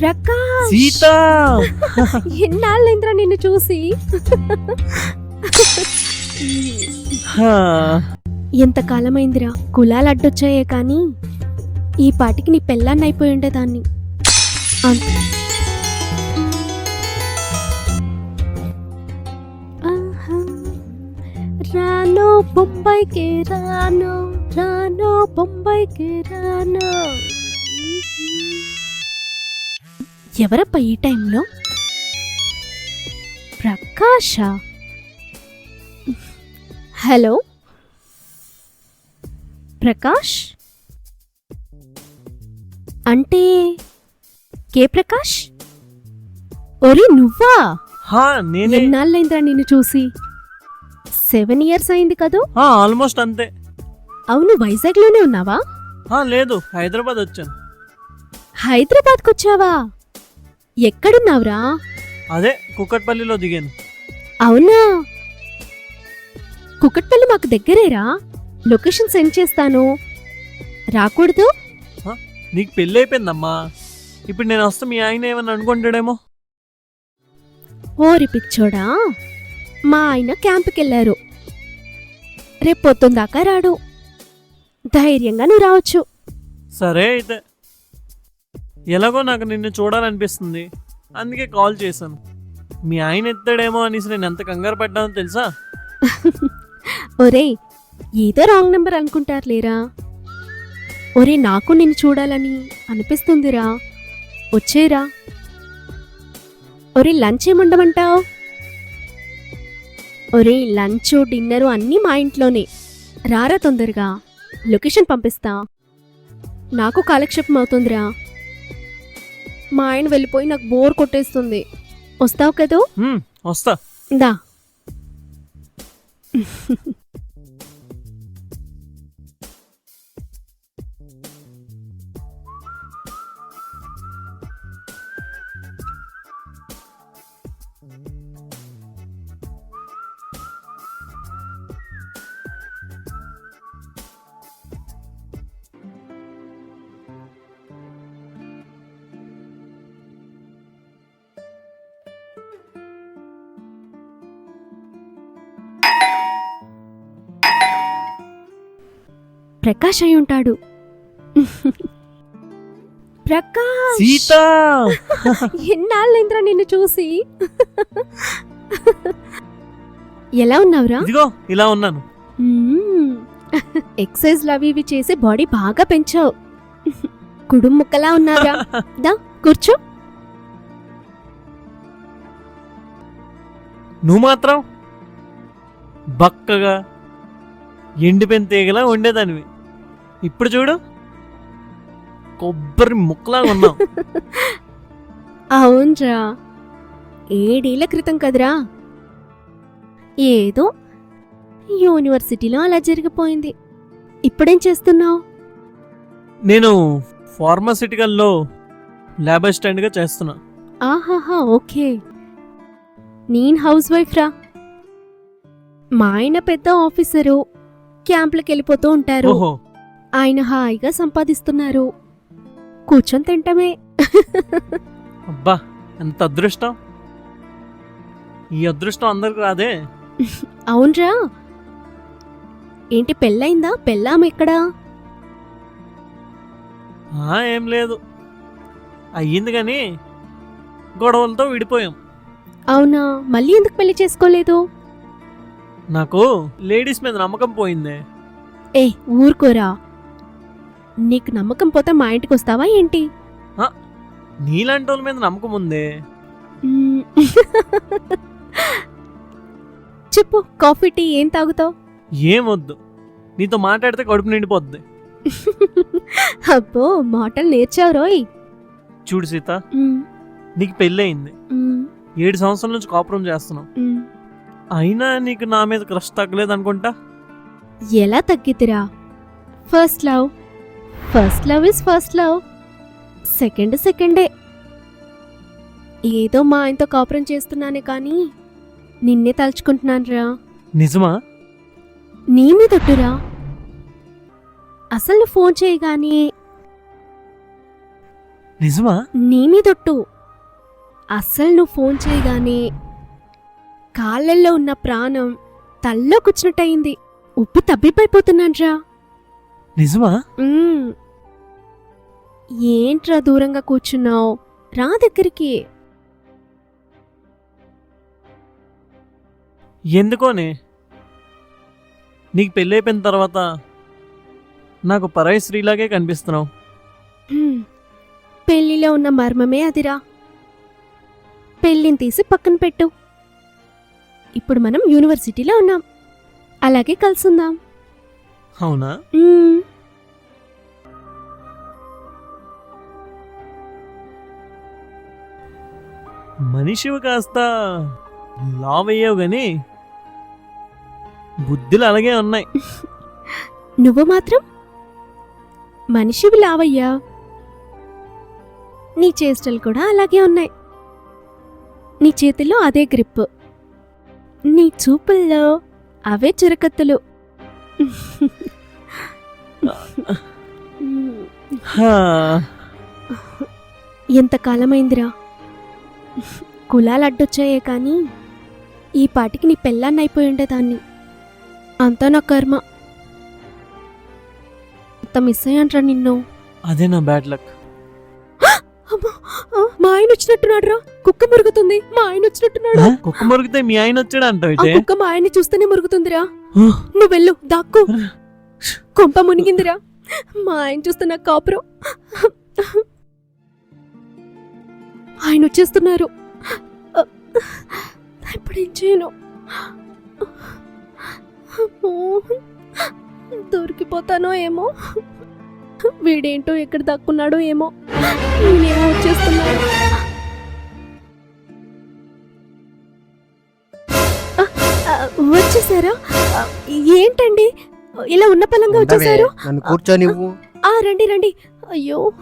ప్రకాష్! సీత! ఎన్నాళ్ళైందిరా నిన్ను చూసి? ఎంత కాలమైందిరా? కులాలు అడ్డొచ్చాయే కానీ ఈ పాటికి నీ పెళ్ళాన్ని అయిపోయి ఉండేదాన్ని. అంతే. ఆహా. రానో బొంబాయికి రానో రానో బొంబాయికి రానో. ఎవరప్ప ఈ టైంలో? ప్రకాష హలో? ప్రకాష్? అంటే కే ప్రకాష్? ఒరి నువ్వా? నేనే. ఎన్నాళ్ళైందిరా నిన్ను చూసి? సెవెన్ ఇయర్స్ అయింది కదూ? ఆల్మోస్ట్ అంతే. అవును వైజాగ్లోనే ఉన్నావా? హా, లేదు హైదరాబాద్ వచ్చాను. హైదరాబాద్కి వచ్చావా ఎక్కడున్నావురా? అదే కుక్కట్పల్లిలో దిగాను. అవునా? కుక్కట్పల్లి మాకు దగ్గరేరా. లొకేషన్ సెండ్ చేస్తాను. రాకూడదు? నీకు పెళ్ళి అయిపోయిందమ్మా. ఇప్పుడు నేను వస్తే మీ ఆయన ఏమని అనుకుంటాడేమో. ఓరి పిచ్చోడా. మా ఆయన క్యాంపుకి వెళ్ళారు రేపు పొద్దుందాకా రాడు. ధైర్యంగా నువ్వు రావచ్చు. సరే అయితే. ఎలాగో నాకు నిన్ను చూడాలనిపిస్తుంది. అందుకే కాల్ చేశాను. మీ ఆయన ఎత్తాడేమో అనేసి నేను ఎంత కంగారు పడ్డానో తెలుసా? ఒరేయ్ ఏదో రాంగ్ నెంబర్ అనుకుంటారు లేరా? ఒరే నాకు నిన్ను చూడాలని అనిపిస్తుందిరా. వచ్చేరా ఒరే లంచ్ ఏముండమంటావు? ఒరే లంచ్ డిన్నరు అన్నీ మా ఇంట్లోనే. రారా తొందరగా. లొకేషన్ పంపిస్తా. నాకు కాలక్షేపం అవుతుందిరా. మా ఆయన వెళ్ళిపోయి నాకు బోర్ కొట్టేస్తుంది. వస్తావు కదూ? వస్తా. దా. ప్రకాష్ అయి ఉంటాడు. ప్రకాష్! సీత! ఎన్నాళ్ళైందిరా నిన్ను చూసి? ఎలా ఉన్నావురా? ఇదిగో ఇలా ఉన్నాను. మ్మ్. ఎక్సర్సైజ్ అవి ఇవి చేసి బాడీ బాగా పెంచావు. కుడుం ముక్కలా ఉన్నావురా. దా కూర్చో. నువ్వు మాత్రం బక్కగా ఎండిపోయిన తీగలా ఉండేదానివి. ఇప్పుడు చూడు. కొబ్బరి ముక్కలాగా ఉన్నావు. అవునరా. ఏడేళ్ళ క్రితం కదరా. ఏదో యూనివర్సిటీలో అలా జరిగిపోయింది. ఇప్పుడేం చేస్తున్నావు? నేను ఫార్మాసిటికల్లో ల్యాబ్ అసిస్టెంట్గా చేస్తున్నా. ఆహాహా ఓకే. నేను హౌస్ వైఫ్ రా. మా ఆయన పెద్ద ఆఫీసరు. క్యాంపులకు వెళ్ళిపోతూ ఉంటారు. ఓహో. ఆయన హాయిగా సంపాదిస్తున్నారు. కూర్చొని తింటమే. అబ్బా ఎంత అదృష్టం. ఈ అదృష్టం అందరికి రాదే. అవునరా. ఏంటి పెళ్ళయిందా? పెళ్ళాం ఎక్కడా? ఆ, ఏం లేదు. అయ్యింది కానీ గొడవలతో విడిపోయాం. అవునా? మళ్ళీ ఎందుకు పెళ్ళి చేసుకోలేదు? నాకు లేడీస్ మీద నమ్మకం పోయిందే. ఏ ఊరుకోరా. నీకు నమ్మకం పోతే మా ఇంటికి వస్తావా ఏంటి? నీలాంటి వాళ్ళ మీద నమ్మకం ఉందే. చెప్పు కాఫీ టీ ఏం తాగుతావు? ఏం వద్దు. నీతో మాట్లాడితే కడుపు నిండిపోద్ది. అబ్బో మాటలు నేర్చావు రోయ్. చూడు సీత నీకు పెళ్ళయింది. ఏడు సంవత్సరాల నుంచి కాపురం చేస్తున్నావు. అయినా నీకు నా మీద క్రష్ తగ్గలేదు అనుకుంటా ఎలా తగ్గిద్దిరా? First love first love is first love second సెకండే ఏదో మా ఆయనతో కాపురం చేస్తున్నానే కానీ నిన్నే తలుచుకుంటున్నానురా. నిజమా? నీ మీదొట్టురా అసలు ఫోన్ చేయగానే నిజమా? నీ మీదొట్టు అస్సలు నువ్వు ఫోన్ చేయగానే కాళ్ళల్లో ఉన్న ప్రాణం తల్లో కూర్చున్నట్టయింది ఉప్పి తబ్బిబ్బైపోతున్నాన్రా నిజమా. ఏంట్రా దూరంగా కూర్చున్నావు? రా దగ్గరికి. ఎందుకోనే? నీకు పెళ్ళైపోయిన తర్వాత నాకు పరాయి స్త్రీలాగే కనిపిస్తున్నావు. హ్మ్. పెళ్ళిలో ఉన్న మర్మమే అదిరా. పెళ్ళిని తీసి పక్కన పెట్టు. ఇప్పుడు మనం యూనివర్సిటీలో ఉన్నాం. అలాగే కలుసుందాం. అవునా. మనిషివి కాస్త లావ్ అయ్యావు గాని బుద్ధులు అలాగే ఉన్నాయి. నువ్వు మాత్రం మనిషివి లావయ్యా. నీ చేష్టలు కూడా అలాగే ఉన్నాయి. నీ చేతిలో అదే గ్రిప్ నీ చూపుల్లో అవే చురకత్తులు. ఎంతకాలమైందిరా కులాలు అడ్డొచ్చాయే కానీ ఈ పాటికి నీ పెళ్ళాన్ని అయిపోయి ఉండేదాన్ని. అంతా నా కర్మ. అంత మిస్ అయ్యాంట్రా నిన్ను. అదే నా బ్యాడ్ లక్. మా ఆయన వచ్చినట్టున్నాడు రా కుక్క మురుగుతుంది. మా ఆయన వచ్చినట్టున్నాడు. కుక్క మురిగితే మీ ఆయన వచ్చాడు ఇటే కుక్క మా ఆయన్ని చూస్తేనే మురుగుతుందిరా. నువ్వు వెళ్ళు దాక్కు. కొంప మునిగిందిరా. మా ఆయన చూస్తున్న కాపురం. ఆయన వచ్చేస్తున్నారు. ఇప్పుడు ఏం చేయను? అమ్మో, దొరికిపోతానో ఏమో? వీడేంటో ఎక్కడ దక్కున్నాడో ఏమో? నేనేమో వచ్చేస్తున్నాను వచ్చేసారా? ఏంటండి? ఇలా ఉన్న పలంగా వచ్చేసారు? నన్ను ఆ రండి రండి. అయ్యో.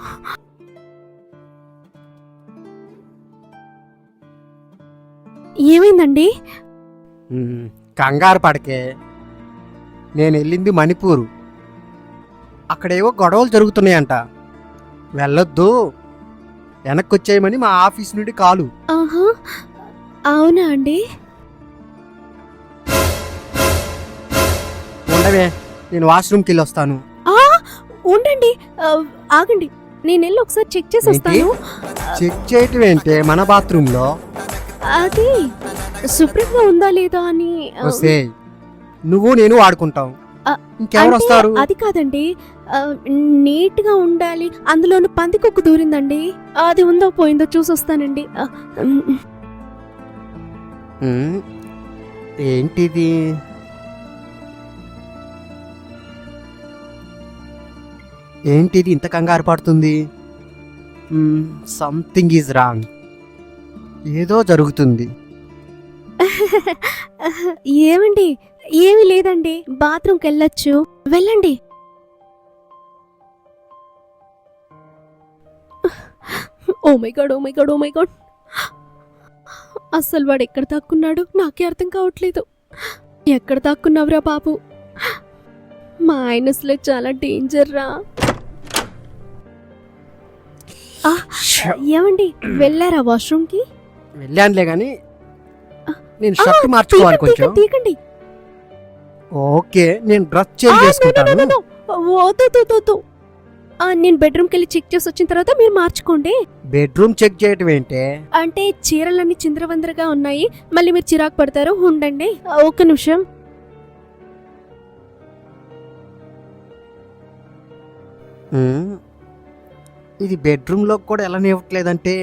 ఏమైందండి? కంగారు పడకే. నేను వెళ్ళింది మణిపూరు. అక్కడేవో గొడవలు జరుగుతున్నాయంట. వెళ్ళొద్దు. వెనక్కి వచ్చేయమని మా ఆఫీస్ నుండి కాలు. ఆహా. అవునా అండి? ఉండవే నేను వాష్రూమ్కి వెళ్ళి వస్తాను ఆ ఉండండి. ఆ, ఆగండి. నేను వెళ్ళి ఒకసారి చెక్ చేసి? వస్తాను. చెక్ చేయటం ఏంటే? మన బాత్రూంలో అది శుభ్రంగా ఉందా లేదా అని ఆ, వస్తే నువ్వు నేను వాడుకుంటాం. ఆ, ఇంకెవరు అంటే వస్తారు? అది కాదండి. ఆ, నీట్గా ఉండాలి. అందులోను పందికొక్కు దూరిందండి. అది ఉందో పోయిందో చూసి వస్తానండి. ఆ, ఉమ్, ఉమ్, ఏంటిది? ఏంటిది ఇంత కంగారు పడుతుంది? సంథింగ్ ఈజ్ రాంగ్ ఏదో జరుగుతుంది. ఏమండి? ఏమీ లేదండి. బాత్రూమ్కి వెళ్ళొచ్చు. వెళ్ళండి. ఓ my god oh my god oh my god. అస్సలు వాడు ఎక్కడ దాక్కున్నాడు నాకే అర్థం కావట్లేదు. ఎక్కడ దాక్కున్నావురా బాబు? మా ఆయన అసలు చాలా డేంజర్ రా. ఏమండి? వెళ్ళారా వాష్రూమ్కి? వెళ్ళానులే కానీ నేను షర్ట్ మార్చుకోవాలి కొంచెం తీకండి ఓకే నేను డ్రెస్ చేంజ్ చేసుకుంటాను. వద్దు, నేను బెడ్రూమ్కి వెళ్ళి చెక్ చేసి వచ్చిన తర్వాత మీరు మార్చుకోండి. బెడ్రూమ్ చెక్ చేయటం ఏంటే? అంటే చీరలన్నీ చిందరవందరగా ఉన్నాయి. మళ్ళీ మీరు చిరాకు పడతారు. ఉండండి. ఆ, ఒక్క నిమిషం. ఇది బెడ్రూమ్లో కూడా ఎలా నివ్వట్లేదంటే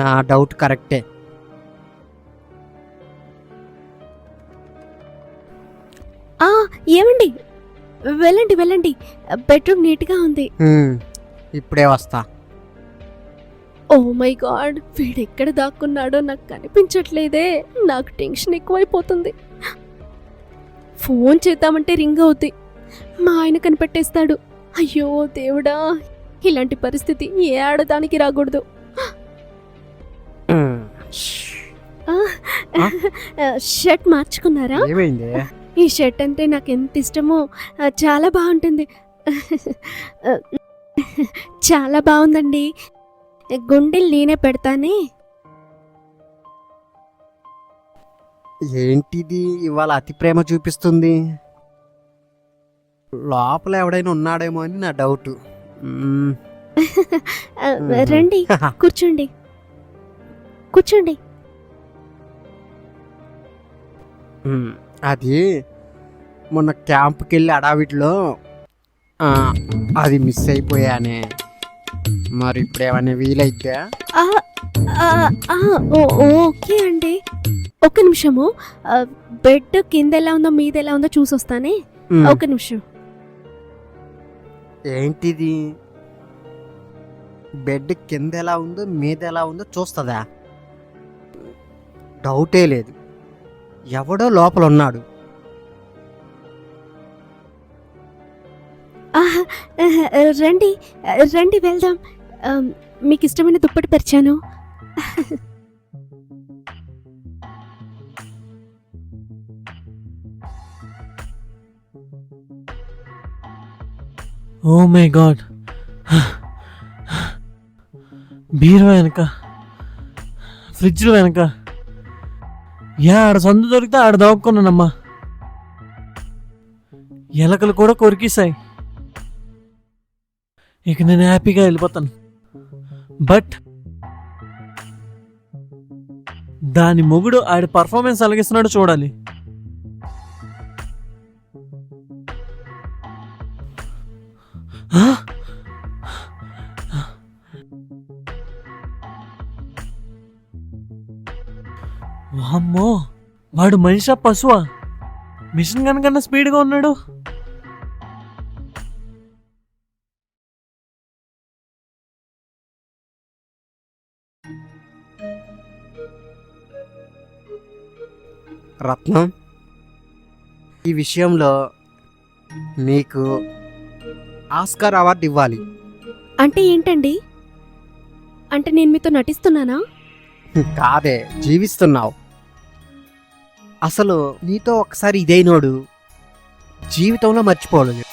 నా డౌట్ కరెక్టే ఏమండి? వెళ్ళండి వెళ్ళండి. బెడ్రూమ్ నీట్గా ఉంది. ఇప్పుడే వస్తా. ఓ మై గాడ్ వీడెక్కడ దాక్కున్నాడో నాకు కనిపించట్లేదే. నాకు టెన్షన్ ఎక్కువైపోతుంది. ఫోన్ చేద్దామంటే రింగ్ అవుద్ది. మా ఆయన కనిపెట్టేస్తాడు. అయ్యో దేవుడా ఇలాంటి పరిస్థితి ఏ ఆడదానికి రాకూడదు. షర్ట్ మార్చుకున్నారా? ఏమైంది? ఈ షర్ట్ అంటే నాకు ఎంత ఇష్టమో చాలా బాగుంటుంది. చాలా బాగుందండి. గుండెలు నేనే పెడతానే. ఏంటిది? ఇవాళ అతి ప్రేమ చూపిస్తుంది. లోపల ఎవడైనా ఉన్నాడేమో అని నా డౌట్ రండి కూర్చోండి. కూర్చోండి. అది మొన్న క్యాంప్కి వెళ్ళి అడావిట్లో అది మిస్ అయిపోయానే. మరి ఇప్పుడు ఏమైనా వీలైతే ఓకే అండి. ఒక్క నిమిషము. బెడ్ కింద ఎలా ఉందో మీద ఎలా ఉందో చూసొస్తానే. ఒక నిమిషం. ఏంటిది? బెడ్ కింద ఎలా ఉందో మీద ఎలా ఉందో చూస్తుందా? డౌటే లేదు. ఎవడో లోపల ఉన్నాడు. రండి రండి వెళ్దాం. మీకు ఇష్టమైన దుప్పటి పరిచాను. ఓ మై గాడ్ బీరువా వెనక ఫ్రిడ్జ్ వెనక. యా ఆడ సందు దొరికితే ఆడ దాక్కున్నానమ్మా. ఎలకలు కూడా కొరికేశాయి. ఇక నేను హ్యాపీగా వెళ్ళిపోతాను. బట్ దాని మొగుడు ఆడి పర్ఫార్మెన్స్ అలగిస్తున్నాడు చూడాలి. వామ్మో వాడు మనిషా పశువా? మిషన్ కనుకన్నా స్పీడ్గా ఉన్నాడు. రత్నం ఈ విషయంలో నీకు ఆస్కార్ అవార్డు ఇవ్వాలి. అంటే ఏంటండి? అంటే నేను మీతో నటిస్తున్నానా? కాదే జీవిస్తున్నావు. అసలు నీతో ఒకసారి ఇదైనోడు జీవితంలో మర్చిపోలేదు.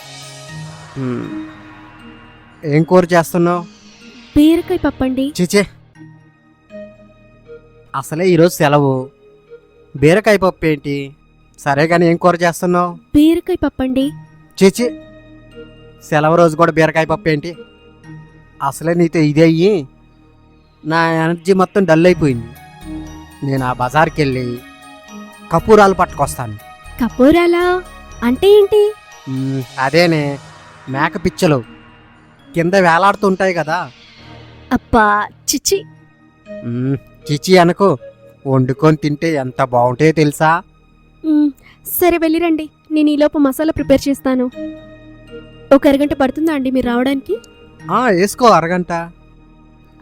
ఏం కూర చేస్తున్నావు? బీరకాయ పప్పండి చిచే అసలే ఈరోజు సెలవు. బీరకాయ పప్పు ఏంటి? సరే కానీ ఏం కూర చేస్తున్నావు? బీరకాయ పప్పండి చిచి సెలవు రోజు కూడా బీరకాయ పప్పు ఏంటి? అసలే నీతో ఇదే అయ్యి నా ఎనర్జీ మొత్తం డల్ అయిపోయింది. నేను ఆ బజార్కి వెళ్ళి కపూరాలు పట్టుకొస్తాను. కపోరాలా? అంటే ఏంటి? అదేనే మేక పిచ్చలు. కింద వేలాడుతుంటాయి కదా. అబ్బా చిచి చిచి అనకు. వండుకొని తింటే ఎంత బాగుంటాయో తెలుసా? సరే వెళ్ళిరండి నేను ఈలోపు మసాలా ప్రిపేర్ చేస్తాను. ఒక అరగంట పడుతుందా అండి మీరు రావడానికి? ఆ వేసుకో అరగంట.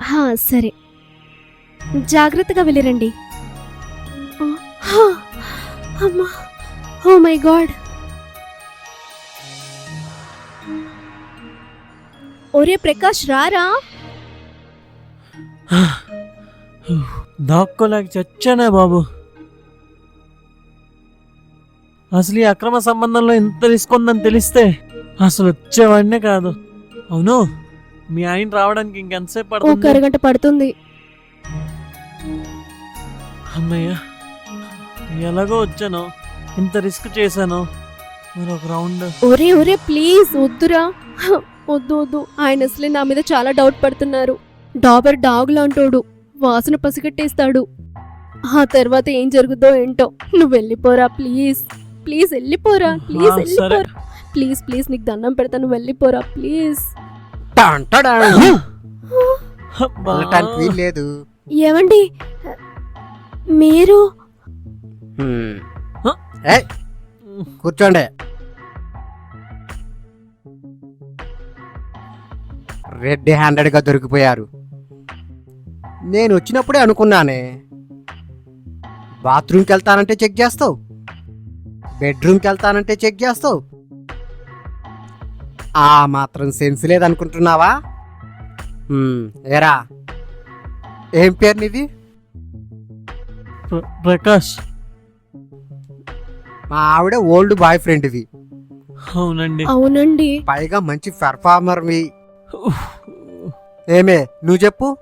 హా, సరే. జాగ్రత్తగా వెళ్ళిరండి. ఓ, హా, అమ్మా. Oh my god. ఒరే ప్రకాష్ రారా? దాక్కోలేక చచ్చానే బాబు. అసలు ఈ అక్రమ సంబంధంలో ఇంత రిస్క్ ఉందని తెలిస్తే అసలు వచ్చేవాడినే కాదు. అవును మీ ఆయన రావడానికి ఇంకెంతసేపు ఒక పడుతుంది అరగంట పడుతుంది. అమ్మయ్య ఎలాగో వచ్చాను ఇంత రిస్క్ చేశాను మరి ఒక రౌండ్. ఒరే ఒరే ప్లీజ్ వద్దురా. వద్దు వద్దు. ఆయన అసలే నా మీద చాలా డౌట్ పడుతున్నారు. డాబర్ డాగ్ లాంటోడు వాసన పసిగట్టేస్తాడు. ఆ తర్వాత ఏం జరుగుతుందో ఏంటో. నువ్వు వెళ్ళిపోరా ప్లీజ్. ప్లీజ్ వెళ్ళిపోరా ప్లీజ్ సరే. వెళ్ళిపోరా. ప్లీజ్ ప్లీజ్ నీకు దండం పెడతాను వెళ్ళిపోరా ప్లీజ్. వెళ్ళటానికి వీలు లేదు. ఏమండి? మీరు? హ్మ్. ఏయ్, కూర్చోండి. రెడ్ హ్యాండెడ్గా దొరికిపోయారు. నేను వచ్చినప్పుడే అనుకున్నానే. బాత్రూమ్కి వెళ్తానంటే చెక్ చేస్తావు? బెడ్రూమ్కి వెళ్తానంటే చెక్ చేస్తావు? ఆ మాత్రం సెన్స్ లేదనుకుంటున్నావా? హ్మ్, ఏరా ఏం పేరు నీది? ప్ర- ప్రకాష్. మా ఆవిడ ఓల్డ్ బాయ్ ఫ్రెండ్వి అవునండి. అవునండి. పైగా మంచి పెర్ఫార్మర్వి ఏమే నువ్వు చెప్పు.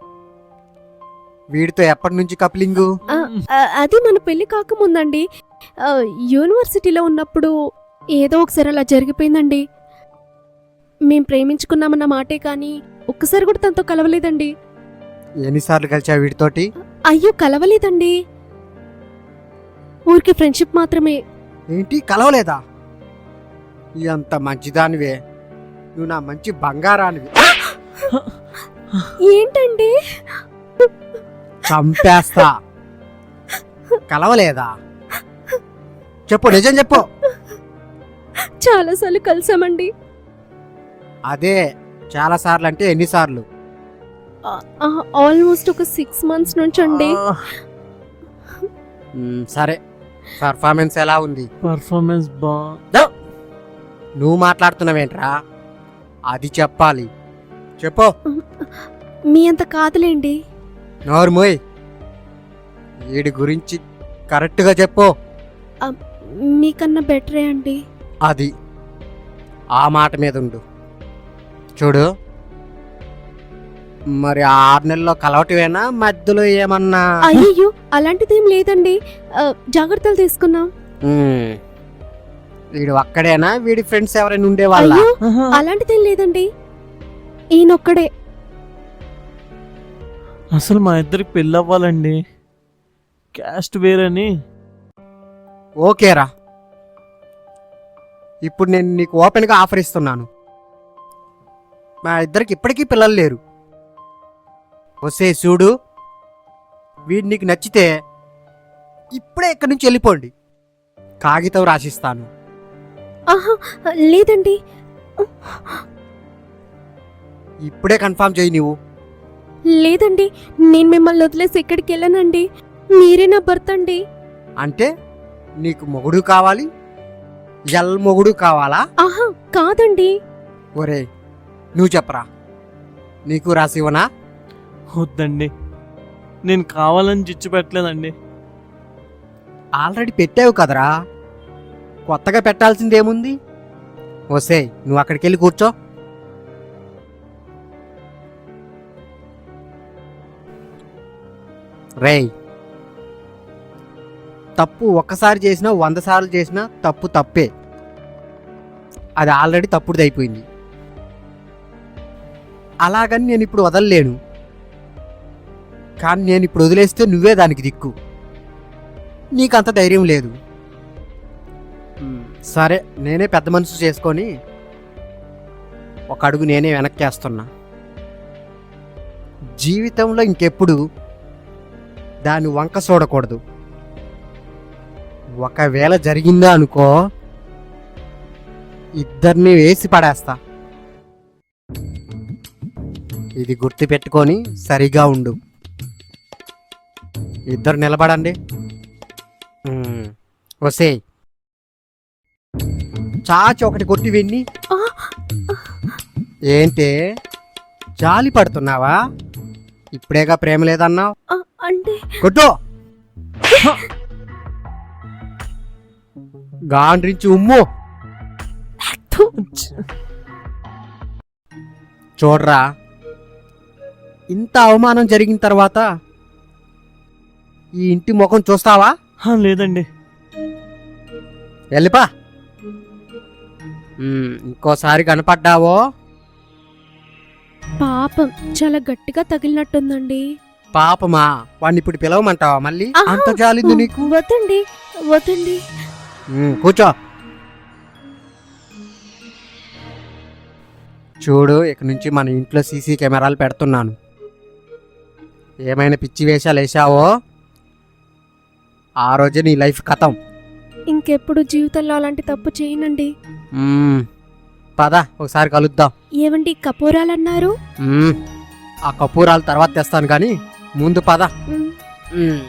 వీడితో ఎప్పటి నుంచి కప్లింగు? అది మన పెళ్ళి కాకముందండి. యూనివర్సిటీలో ఉన్నప్పుడు ఏదో ఒకసారి అలా జరిగిపోయిందండి. మేం ప్రేమించుకున్నామన్న మాటే కానీ ఒక్కసారి కూడా తనతో కలవలేదండి. ఎన్నిసార్లు కలిసా వీడితోటి? అయ్యో కలవలేదండి. ఊరికి ఫ్రెండ్షిప్ మాత్రమే. ఏంటి కలవలేదా? ఎంత మంచిదానివే. నువ్వు నా మంచి బంగారానివి. ఏంటండి? చంపేస్తా. కలవలేదా? చెప్పు నిజం చెప్పు. చాలాసార్లు కలిసామండి. అదే చాలా సార్లు అంటే ఎన్నిసార్లు ఆల్మోస్ట్ ఒక సిక్స్ మంత్స్ నుంచి అండి. సరే. పర్ఫార్మెన్స్ ఎలా ఉంది? పర్ఫార్మెన్స్ బా. నువ్వు మాట్లాడుతున్నావేంట్రా? అది చెప్పాలి. చెప్పు. మీ అంత కాదులేండి. నోర్మోయ్ వీడి గురించి కరెక్ట్గా చెప్పు. మీకన్నా బెటరే అండి. అది. ఆ మాట మీద ఉండు. చూడు. మరి ఆరు నెలల్లో కలవటమేనా? మధ్యలో ఏమన్నా? అయ్యో అలాంటిదేం లేదండి. ఆ, జాగ్రత్తలు తీసుకున్నాం వీడు ఒక్కడేనా? వీడి ఫ్రెండ్స్ ఎవరైనా ఉండేవాళ్ళ? అయ్యో అలాంటిదేం లేదండి. ఈయనొక్కడే. అసలు మా ఇద్దరికి పెళ్ళి అవ్వాలండి క్యాస్ట్ వేరని. ఓకేరా. ఇప్పుడు నేను నీకు ఓపెన్గా ఆఫర్ ఇస్తున్నాను. మా ఇద్దరికి ఇప్పటికీ పిల్లలు లేరు. వస్తే చూడు వీడు నీకు నచ్చితే ఇప్పుడే ఇక్కడి నుంచి వెళ్ళిపోండి. కాగితం రాసిస్తాను. లేదండి. ఇప్పుడే కన్ఫామ్ చేయి నువ్వు లేదండి నేను మిమ్మల్ని వదిలేసి ఎక్కడికి వెళ్ళానండి. మీరే నా భర్త అండి. అంటే నీకు మొగుడు కావాలి? ఎల్ మొగుడు కావాలా? ఆహా కాదండి. ఒరే నువ్వు చెప్పరా? నీకు రాసివనా వద్దండి. నేను కావాలని చిచ్చు పెట్టలేదండి. ఆల్రెడీ పెట్టావు కదరా. కొత్తగా పెట్టాల్సిందేముంది? వస్తే నువ్వు అక్కడికి వెళ్ళి కూర్చో. రేయ్ తప్పు ఒక్కసారి చేసినా వంద సార్లు చేసినా తప్పు తప్పే. అది ఆల్రెడీ తప్పుడుది అయిపోయింది అలాగని నేను ఇప్పుడు వదలలేను. కానీ నేను ఇప్పుడు వదిలేస్తే నువ్వే దానికి దిక్కు. నీకంత ధైర్యం లేదు. సరే నేనే పెద్ద మనసు చేసుకొని ఒక అడుగు నేనే వెనక్కేస్తున్నా. జీవితంలో ఇంకెప్పుడు దాని వంక చూడకూడదు ఒకవేళ జరిగిందా అనుకో ఇద్దరిని వేసి పడేస్తా. ఇది గుర్తు పెట్టుకొని సరిగా ఉండు. ఇద్దరు నిలబడండి. వసే చాచి ఒకటి కొట్టి విన్ని. ఏంటే? జాలి పడుతున్నావా? ఇప్పుడేగా ప్రేమ లేదన్నావు? అంటే కొట్టు. గాండ్రించి ఉమ్ము. చూడరా. ఇంత అవమానం జరిగిన తర్వాత ఈ ఇంటి ముఖం చూస్తావా? లేదండి. వెళ్ళిపా ఇంకోసారి కనపడ్డావో? పాపం చాలా గట్టిగా తగిలినట్టుందండి. పాపమా? వాడిని ఇప్పుడు పిలవమంటావా మళ్ళీ. అంత జాలింది నీకు? వద్దండి వద్దండి. కూర్చో. చూడు ఇక నుంచి మన ఇంట్లో సీసీ కెమెరాలు పెడుతున్నాను. ఏమైనా పిచ్చి వేషాలు వేసావో ఆ రోజే నీ లైఫ్ కథం ఇంకెప్పుడు జీవితంలో అలాంటి తప్పు చేయనండి. మ్మ్, పద ఒకసారి కలుద్దాం. ఏవండి కపోరాలన్నారు? మ్మ్, ఆ కపూరాలు తర్వాత తెస్తాను కానీ ముందు పద. మ్మ్.